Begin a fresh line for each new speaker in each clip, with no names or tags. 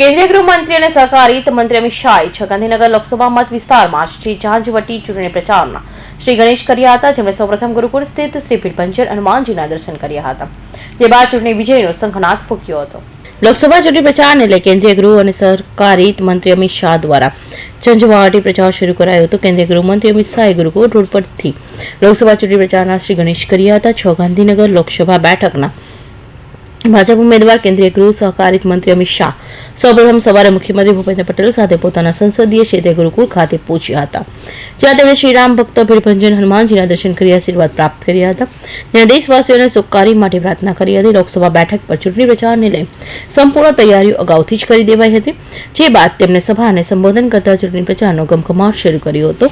કેન્દ્રીય ગૃહમંત્રી અને સહકારિત મંત્રી અમિત શાહે છ ગાંધીનગર લોકસભા મત વિસ્તારમાં શ્રી ઝાંઝવટી ચૂંટણી પ્રચારના શ્રી ગણેશ કર્યા હતા. જેમણે સૌપ્રથમ ગુરુકુળ સ્થિત શ્રી પીરભંજન હનુમાનજીના દર્શન કર્યા હતા. તે બાદ ચૂંટણી વિજયનો શંખનાદ ફૂક્યો હતો. લોકસભા ચૂંટણી પ્રચારને લઈ કેન્દ્રીય ગૃહ અને સહકારિત મંત્રી અમિત શાહ દ્વારા ઝંઝવાટી પ્રચાર શરૂ કરાયો હતો. કેન્દ્રીય ગૃહમંત્રી અમિત શાહે ગુરુકુળ રોડ પરથી લોકસભા ચૂંટણી પ્રચારના શ્રી ગણેશ કર્યા હતા. છ ગાંધીનગર લોકસભા બેઠકના ભાજપ ઉમેદવાર, કેન્દ્રીય ગૃહ સહકારિત મંત્રી અમિત શાહ. સૌપ્રથમ સવારે મુખ્યમંત્રી ભૂપેન્દ્ર પટેલ સાથે પોતાના સંસદીય ક્ષેત્રે ગુરુકુળ ખાતે પહોંચ્યા હતા. જ્યાં તેમણે શ્રીરામ ભક્ત ભીડભંજન હનુમાનજીના દર્શન કરી આશીર્વાદ પ્રાપ્ત કર્યા હતા. ત્યાં દેશવાસીઓને સુખકારી માટે પ્રાર્થના કરી હતી, લોકસભા બેઠક પર ચૂંટણી પ્રચારને લઈ સંપૂર્ણ તૈયારીઓ અગાઉથી જ કરી દેવાઈ હતી. જે બાદ તેમણે સભાને સંબોધન કરતા ચૂંટણી પ્રચારનો ગમગમાટ શરૂ કર્યો હતો.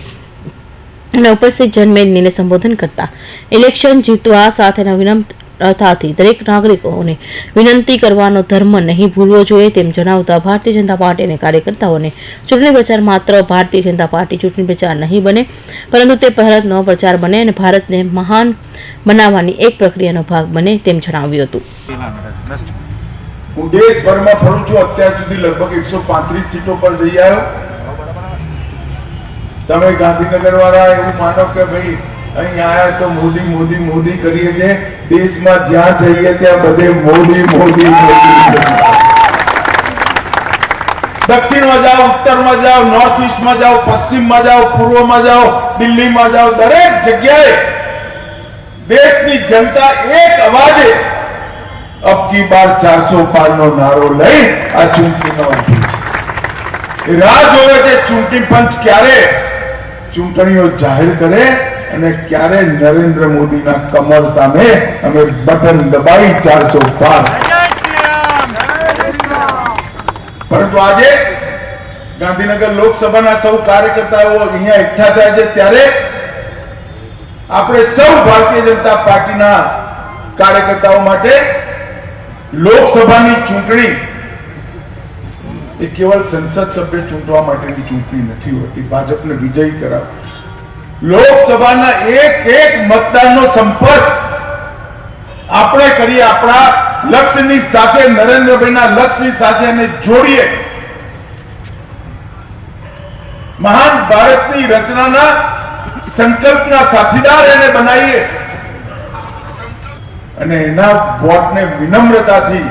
અને ઉપસ્થિત જનમેદનીને સંબોધન કરતા ઇલેક્શન જીતવા સાથેના વિનમ્રતાથી દરેક નાગરિકોને વિનંતી કરવાનો ધર્મ નહીં ભૂલવો જોઈએ તેમ જણાવતા ભારતીય જનતા પાર્ટી અને કાર્યકર્તાઓને ચૂંટણી પ્રચાર માત્ર ભારતીય જનતા પાર્ટી ચૂંટણી પ્રચાર નહીં બને, પરંતુ તે ભારતનો પ્રચાર બને અને ભારતને મહાન બનાવવાની એક પ્રક્રિયાનો ભાગ બને તેમ જણાવ્યું હતું.
હું દેશભરમાં ફરું છું, અત્યાર સુધી લગભગ એકસો પાંત્રીસ સીટો પર જઈ આવ્યો. તમે ગાંધીનગર વાળા એવું માનો કે ભાઈ અહીં આયા તો મોદી મોદી મોદી કરીએ છીએ દેશમાં જ્યાં જઈએ ત્યાં બધે મોદી મોદી દક્ષિણમાં જાઓ, ઉત્તરમાં જાઓ નોર્થ ઈસ્ટમાં જાઓ, પશ્ચિમમાં જાઓ, પૂર્વમાં જાઓ, દિલ્હીમાં જાઓ, દરેક જગ્યાએ દેશની જનતા એક અવાજે, અબ કી બાર ચારસો પાર નો નારો લઈ આ ચૂંટણીનો રાહ જોવે છે ચૂંટણી પંચ ક્યારે ચૂંટણીઓ જાહેર કરે અને ક્યારે નરેન્દ્ર મોદીના કમર સામે અમે બટન દબાવી ચારસો પાર પરંતુ આજે ગાંધીનગર લોકસભાના સૌ કાર્યકર્તાઓ અહીંયા એકઠા થયા છે. ત્યારે આપણે સૌ ભારતીય જનતા પાર્ટીના કાર્યકર્તાઓ માટે લોકસભાની ચૂંટણી, એ કેવલ સંસદ સભ્ય ચૂંટવા માટેની ચૂંટણી નથી હોતી. ભાજપને વિજયી કરાવ લોકસભાના એક એક મતદારનો સંપર્ક આપણે કરીએ. આપણા લક્ષ્યની સાથે, નરેન્દ્રભાઈના લક્ષ્યની સાથે એને જોડીએ. મહાન ભારતની રચનાના સંકલ્પના સાથીદાર એને બનાવીએ. અને એના વોટને વિનમ્રતાથી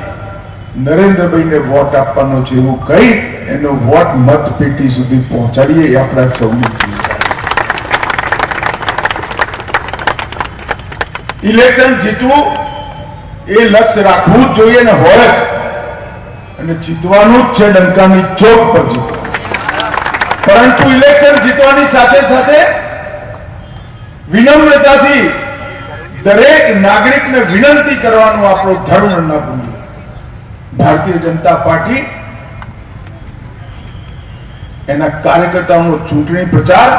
નરેન્દ્રભાઈને વોટ આપવાનો છે એવું કહી એનો વોટ મતપેટી સુધી પહોંચાડીએ આપણા સૌની ઇલેક્શન જીતવું એ લક્ષ્ય રાખવું જ જોઈએ ને હોય જ. અને જીતવાનું જ છે, ડંકાની ચોક પર જીતવાનું. પરંતુ ઇલેક્શન જીતવાની સાથે સાથે વિનમ્રતાથી દરેક નાગરિકને વિનંતી કરવાનો આપણો ધર્મ ન ભૂલીએ ભારતીય જનતા પાર્ટી એના કાર્યકર્તાઓનો ચૂંટણી પ્રચાર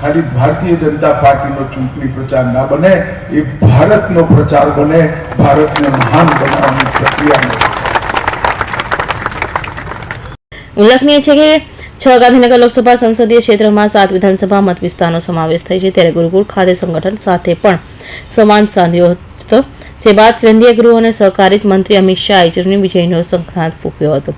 ખાલી ભારતીય જનતા પાર્ટીનો ચૂંટણી પ્રચાર ના બને, એ ભારતનો પ્રચાર બને, ભારતને મહાન બનાવવાની પ્રક્રિયા
ઉલ્લેખનીય છે કે છ ગાંધીનગર લોકસભા સંસદીય ક્ષેત્રમાં સાત વિધાનસભા મત વિસ્તારનો સમાવેશ થાય છે. ત્યારે ગુરુકુળ ખાતે સંગઠન સાથે પણ સંવાદ સાધ્યો હતો. જે બાદ કેન્દ્રીય ગૃહ અને સહકારિત મંત્રી અમિત શાહે ચૂંટણી વિજયનો શંખનાદ ફૂંક્યો હતો.